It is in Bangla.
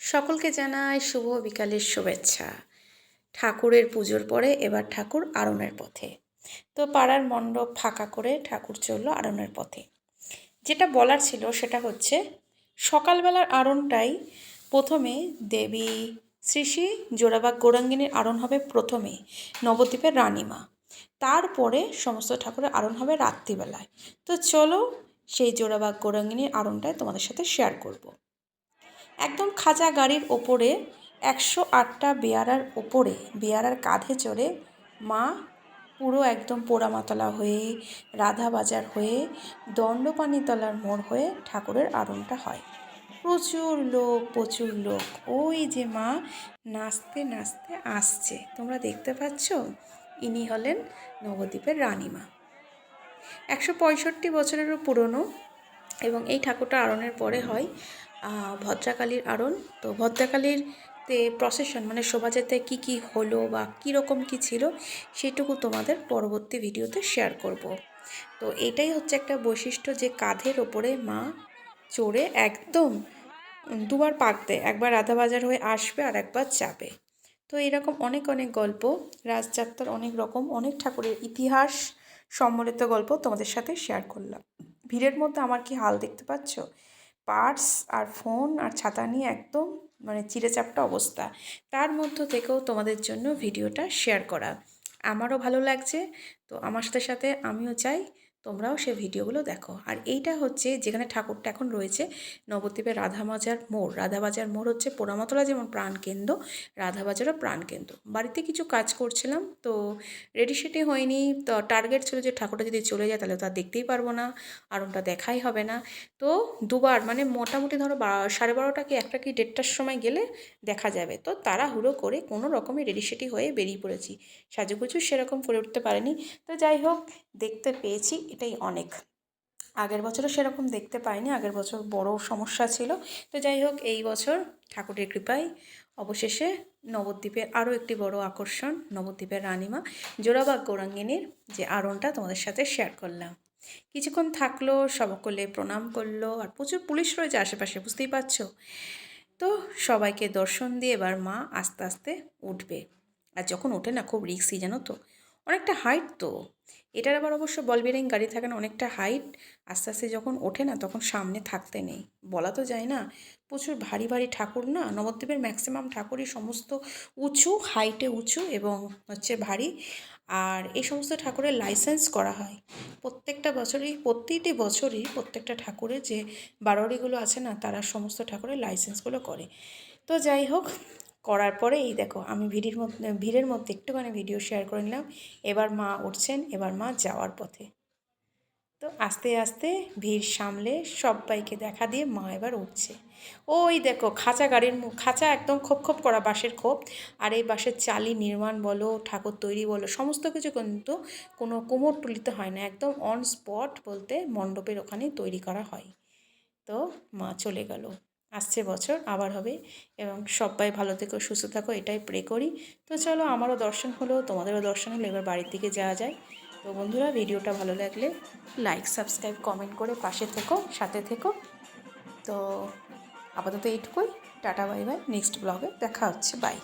সকলকে জানাই শুভ বিকালের শুভেচ্ছা। ঠাকুরের পুজোর পরে এবার ঠাকুর আরণের পথে। তো পাড়ার মণ্ডপ ফাঁকা করে ঠাকুর চলল আরণের পথে। যেটা বলার ছিল সেটা হচ্ছে, সকালবেলার আরণটাই প্রথমে দেবী শ্রী শ্রী জোড়াবাগ গৌরাঙ্গিনীর আরণ হবে প্রথমে নবদ্বীপের রানীমা তারপরে সমস্ত ঠাকুরের আরণ হবে রাত্রিবেলায়। তো চলো সেই জোড়াবাগ গৌরাঙ্গিনীর আরণটাই তোমাদের সাথে শেয়ার করব। একদম খাঁচা গাড়ির ওপরে একশো আটটা বেয়ারার ওপরে, বেয়ারার কাঁধে চড়ে মা পুরো একদম পোড়ামাতলা হয়ে রাধা বাজার হয়ে দণ্ডপানিতলার মোড় হয়ে ঠাকুরের আরণটা হয়। প্রচুর লোক প্রচুর লোক। ওই যে মা নাচতে নাচতে আসছে। তোমরা দেখতে পাচ্ছ? ইনি হলেন নবদ্বীপের রানীমা একশো পঁয়ষট্টি বছরেরও পুরনো এবং এই ঠাকুরটা আরণের পরে হয় ভদ্রাকালীর আরণ তো ভদ্রাকালীর তে প্রসেশন মানে শোভাযাত্রায় কী কী হলো বা কীরকম কী ছিল সেটুকু তোমাদের পরবর্তী ভিডিওতে শেয়ার করব। তো এটাই হচ্ছে একটা বৈশিষ্ট্য যে কাঁধের ওপরে মা চড়ে একদম দুবার পাকতে একবার রাধাবাজার হয়ে আসবে আর একবার যাবে। তো এরকম অনেক অনেক গল্প, রাজযাত্রার অনেক রকম, অনেক ঠাকুরের ইতিহাস সম্বলিত গল্প তোমাদের সাথে শেয়ার করলাম। ভিড়ের মধ্যে আমার কি হাল দেখতে পাচ্ছ? পার্স আর ফোন আর ছাতা নিয়ে একদম মানে চিড়েচাপটা অবস্থা। তার মধ্য থেকেও তোমাদের জন্য ভিডিওটা শেয়ার করা। আমারও ভালো লাগছে। তো আমার সাথে সাথে আমিও চাই তোমরাও সে ভিডিওগুলো দেখো। আর এইটা হচ্ছে যেখানে ঠাকুরটা এখন রয়েছে, নবদ্বীপের রাধাবাজার মোড়। রাধাবাজার মোড় হচ্ছে পোড়ামতলা যেমন প্রাণকেন্দ্র রাধাবাজারও প্রাণকেন্দ্র বাড়িতে কিছু কাজ করছিলাম, তো রেডি সেটি হয়নি। তো টার্গেট ছিল যে ঠাকুরটা যদি চলে যায় তাহলে তো দেখতেই পারব না, আর ওটা দেখাই হবে না। তো দুবার মানে মোটামুটি ধরো সাড়ে বারোটা কি একটা কি দেড়টার সময় গেলে দেখা যাবে। তো তাড়াহুড়ো করে কোনো রকমে রেডি সেটি হয়ে বেরিয়ে পড়েছি। সাজুগুজু সেরকম করে উঠতে পারেনি। তো যাই হোক, দেখতে পেয়েছি। এটাই অনেক। আগের বছরও সেরকম দেখতে পাইনি, আগের বছর বড় সমস্যা ছিল। তো যাই হোক, এই বছর ঠাকুরের কৃপায় অবশেষে নবদ্বীপের আরও একটি বড় আকর্ষণ, নবদ্বীপের রানীমা জোড়াবাগ গৌরাঙ্গিনীর যে আরণটা তোমাদের সাথে শেয়ার করলাম। কিছুক্ষণ থাকল সকলে প্রণাম করল, আর প্রচুর পুলিশ রয়েছে আশেপাশে, বুঝতেই পারছ? তো সবাইকে দর্শন দিয়ে এবার মা আস্তে আস্তে উঠবে। আর যখন ওঠে না, খুব রিক্সি জানো তো? অনেকটা হাইট তো। এটার আবার অবশ্য বল বেরিং গাড়ি থাকে না অনেকটা হাইট আস্তে আস্তে যখন ওঠে না তখন সামনে থাকতে নেই। বলা তো যায় না, প্রচুর ভারী ভারী ঠাকুর না? নবদ্বীপের ম্যাক্সিমাম ঠাকুরই সমস্ত উঁচু হাইটে উঁচু এবং হচ্ছে ভারী। আর এই সমস্ত ঠাকুরের লাইসেন্স করা হয়। প্রত্যেকটা বছরই, প্রতিটি বছরই প্রত্যেকটা ঠাকুরের যে বারোয়ারিগুলো আছে না, তারা সমস্ত ঠাকুরের লাইসেন্সগুলো করে। তো যাই হোক করার পরে এই দেখো, আমি ভিড়ের মধ্যে ভিড়ের মধ্যে একটুখানি ভিডিও শেয়ার করে নিলাম। এবার মা উঠছেন, এবার মা যাওয়ার পথে। তো আস্তে আস্তে ভিড় সামলে সবাইকে দেখা দিয়ে মা এবার উঠছে। ওই দেখো, খাঁচা গাড়ির খাঁচা একদম খোপ খোপ করা বাঁশের খোপ। আর এই বাঁশের চালি নির্মাণ বলো, ঠাকুর তৈরি বলো, সমস্ত কিছু কিন্তু কোনো কোমর টুলিতে হয় না। একদম অন স্পট বলতে মণ্ডপের ওখানে তৈরি করা হয়। তো মা চলে গেল। আসছে বছর, আবার হবে। এবং সবাই ভালো থেকো, সুস্থ থাকো, এটাই প্রে করি। তো চলো, আমারও দর্শন হলো, তোমাদেরও দর্শন হলো, এবার বাড়ির দিকে যাওয়া যায় তো বন্ধুরা, ভিডিওটা ভালো লাগলে লাইক সাবস্ক্রাইব কমেন্ট করে পাশে থেকো, সাথে থেকো। তো আপাতত এইটুকুই। টাটা বাই বাই নেক্সট ব্লগে দেখা হচ্ছে। বাই